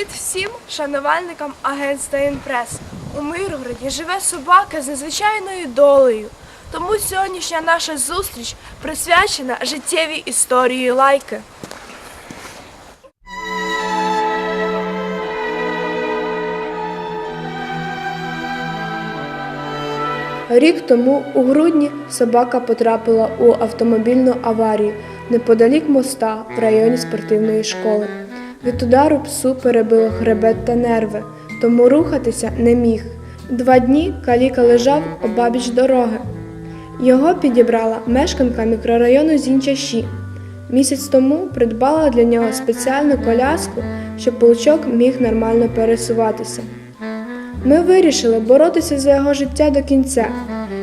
Привіт всім шанувальникам агентства Інпрес. У Миргороді живе собака з незвичайною долею. Тому сьогоднішня наша зустріч присвячена життєвій історії лайки. Рік тому у грудні собака потрапила у автомобільну аварію неподалік моста в районі спортивної школи. Від удару псу перебило хребет та нерви, тому рухатися не міг. Два дні каліка лежав обабіч дороги. Його підібрала мешканка мікрорайону Зінчаші. Місяць тому придбала для нього спеціальну коляску, щоб паучок міг нормально пересуватися. Ми вирішили боротися за його життя до кінця.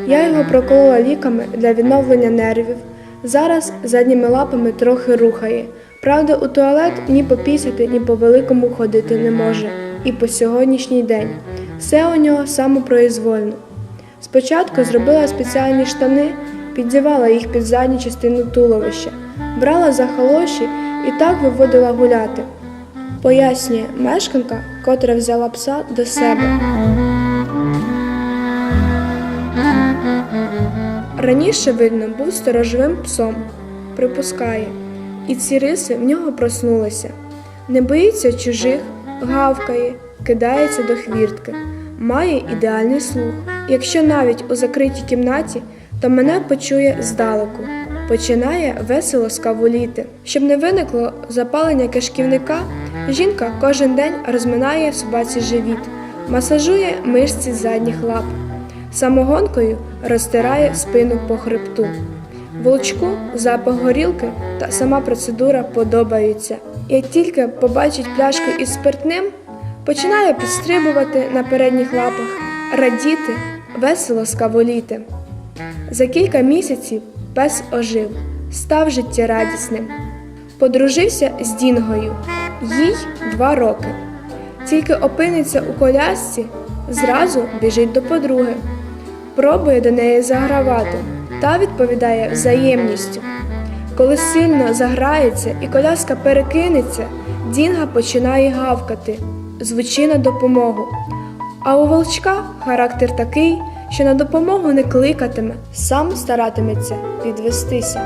Я його проколола ліками для відновлення нервів. Зараз задніми лапами трохи рухає. Правда, у туалет ні попісяти, ні по великому ходити не може. І по сьогоднішній день. Все у нього самопроізвольно. Спочатку зробила спеціальні штани, підзівала їх під задню частину туловища, брала за холоші і так виводила гуляти. Пояснює мешканка, котра взяла пса до себе. Раніше, видно, був сторожовим псом, припускає, і ці риси в нього проснулися. Не боїться чужих, гавкає, кидається до хвіртки, має ідеальний слух. Якщо навіть у закритій кімнаті, то мене почує здалеку. Починає весело скавуліти. Щоб не виникло запалення кишківника, жінка кожен день розминає собаці живіт, масажує мишці задніх лап. Самогонкою розтирає спину по хребту. Волчку запах горілки та сама процедура подобаються. Як тільки побачить пляшку із спиртним, починає підстрибувати на передніх лапах, радіти, весело скаволіти. За кілька місяців пес ожив, став життєрадісним. Подружився з Дінгою, їй два роки. Тільки опиниться у колясці, зразу біжить до подруги. Пробує до неї загравати, та відповідає взаємністю. Коли сильно заграється і коляска перекинеться, Дінга починає гавкати, звучи на допомогу. А у волчка характер такий, що на допомогу не кликатиме, сам старатиметься підвестися.